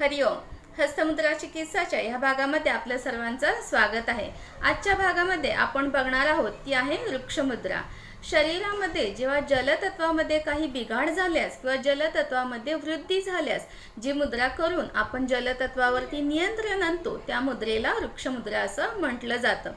हरिओम. हस्तमुद्रा चिकित्साच्या ह्या भागामध्ये आपल्या सर्वांचं स्वागत आहे. आजच्या भागामध्ये आपण बघणार आहोत ती आहे वृक्षमुद्रा. शरीरामध्ये जेव्हा जलतत्वामध्ये काही बिघाड झाल्यास किंवा जलतत्वामध्ये वृद्धी झाल्यास जी मुद्रा करून आपण जलतत्वावरती नियंत्रण आणतो त्या मुद्रेला वृक्षमुद्रा असं म्हटलं जातं.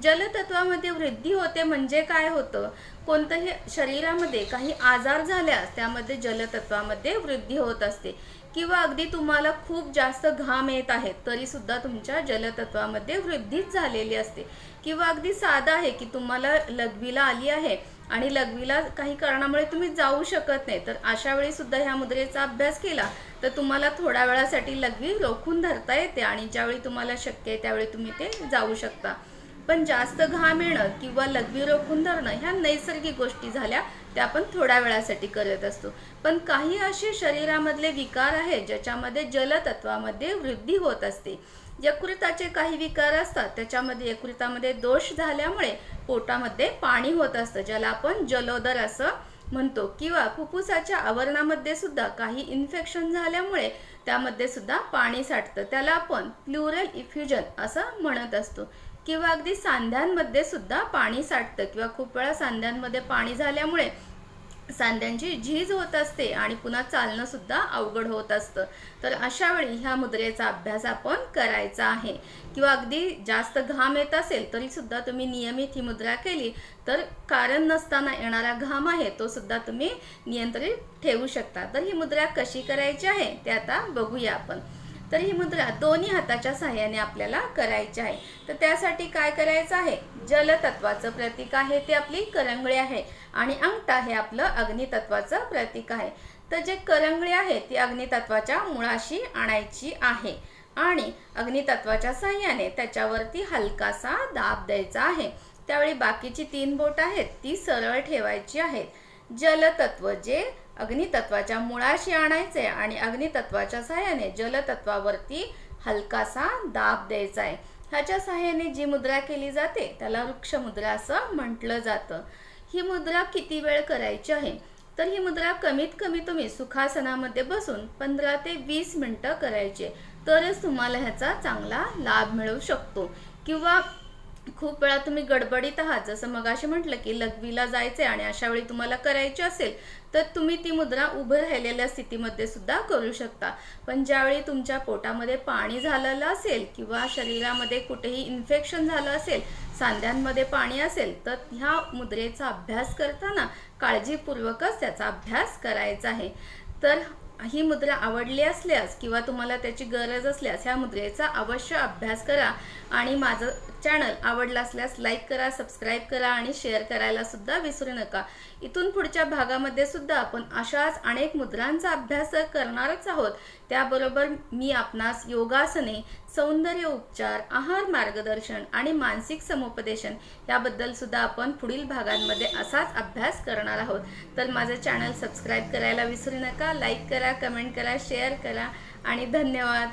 जलतत्वामध्ये वृद्धी होते म्हणजे काय होतं? कोणतंही शरीरामध्ये काही आजार झाल्यास त्यामध्ये जलतत्वामध्ये वृद्धी होत असते. किंवा अगदी तुम्हाला खूप जास्त घाम येत आहेत तरी सुद्धा तुमच्या जलतत्वामध्ये वृद्धीच झालेली असते. किंवा अगदी साधा आहे की तुम्हाला लघवीला आली आहे आणि लघवीला काही कारणामुळे तुम्ही जाऊ शकत नाही तर अशा वेळी सुद्धा ह्या मुद्रेचा अभ्यास केला तर तुम्हाला थोड्या वेळासाठी लघवी रोखून धरता येते आणि ज्यावेळी तुम्हाला शक्य आहे त्यावेळी तुम्ही ते जाऊ शकता. पण जास्त घाम येणं किंवा लघवी रोखून धरणं ह्या नैसर्गिक गोष्टी झाल्या त्या आपण थोड्या वेळासाठी करत असतो. पण काही असे शरीरामधले विकार आहेत ज्याच्यामध्ये जलतत्वामध्ये वृद्धी होत असते. यकृताचे काही विकार असतात त्याच्यामध्ये यकृतामध्ये दोष झाल्यामुळे पोटामध्ये पाणी होत असतं ज्याला आपण जलोदर असं म्हणतो. किंवा फुफ्फुसाच्या आवरणामध्ये सुद्धा काही इन्फेक्शन झाल्यामुळे त्यामध्ये सुद्धा पाणी साठतं. त्याला आपण प्लुरल इफ्युजन असं म्हणत असतो. किंवा अगदी सांध्यांमध्ये सुद्धा पाणी साठतं किंवा खूप वेळा सांध्यांमध्ये पाणी झाल्यामुळे सांध्यांची झीज होत असते आणि पुन्हा चालणं सुद्धा अवघड होत असतं. तर अशा वेळी ह्या मुद्रेचा अभ्यास आपण करायचा आहे. किंवा अगदी जास्त घाम येत असेल तरी सुद्धा तुम्ही नियमित ही मुद्रा केली तर कारण नसताना येणारा घाम आहे तो सुद्धा तुम्ही नियंत्रित ठेवू शकता. तर ही मुद्रा कशी करायची आहे ते आता बघूया आपण. तर ही मुद्रा दोन्ही हाताच्या सहाय्याने आपल्याला करायची आहे. तर त्यासाठी काय करायचं आहे? जलतत्वाचं प्रतीक आहे ते आपली करंगळी आहे आणि अंगठा हे आपलं अग्नितत्वाचं प्रतीक आहे. तर जे करंगळी आहे ती अग्नितत्वाच्या मुळाशी आणायची आहे आणि अग्नितत्वाच्या सहाय्याने त्याच्यावरती हलकासा दाब द्यायचा आहे. त्यावेळी बाकीची तीन बोट आहेत ती सरळ ठेवायची आहेत. जलतत्व जे अग्नितत्वाच्या मुळाशी आणायचे आणि अग्नितत्वाच्या सहाय्याने जलतत्वावरती हलकासा दाब द्यायचा आहे. ह्याच्या सहाय्याने जी मुद्रा केली जाते त्याला वृक्ष मुद्रा असं म्हटलं जातं. ही मुद्रा किती वेळ करायची आहे? तर ही मुद्रा कमीत कमी तुम्ही सुखासनामध्ये बसून पंधरा ते वीस मिनटं करायचे. तरच तुम्हाला ह्याचा चांगला लाभ मिळू शकतो. किंवा खूप वेळा तुम्ही गडबडीत आहात. जसं मगाशी म्हटलं की लघवीला जायचे आणि अशा वेळी तुम्हाला करायची असेल तर तुम्ही ती मुद्रा उभं राहिलेल्या स्थितीमध्ये सुद्धा करू शकता. पण ज्यावेळी तुमच्या पोटामध्ये पाणी झालेलं असेल किंवा शरीरामध्ये कुठेही इन्फेक्शन झालं असेल सांध्यांमध्ये पाणी असेल तर ह्या मुद्रेचा अभ्यास करताना काळजीपूर्वकच त्याचा अभ्यास करायचा आहे. तर ही मुद्रा आवडली असल्यास किंवा तुम्हाला त्याची गरज असल्यास ह्या मुद्रेचा अवश्य अभ्यास करा. आणि माझं चॅनल आवडलं असल्यास लाईक करा सबस्क्राईब करा आणि शेअर करायला सुद्धा विसरू नका. इथून पुढच्या भागामध्ये सुद्धा आपण अशाच अनेक मुद्रांचा अभ्यास करणारच आहोत. त्याबरोबर मी आपणास योगासने सौंदर्य उपचार आहार मार्गदर्शन आणि मानसिक समुपदेशन याबद्दल सुद्धा आपण पुढील भागांमध्ये असाच अभ्यास करणार आहोत. तर माझं चॅनल सबस्क्राईब करायला विसरू नका लाईक करा कमेंट करा शेअर करा आणि धन्यवाद.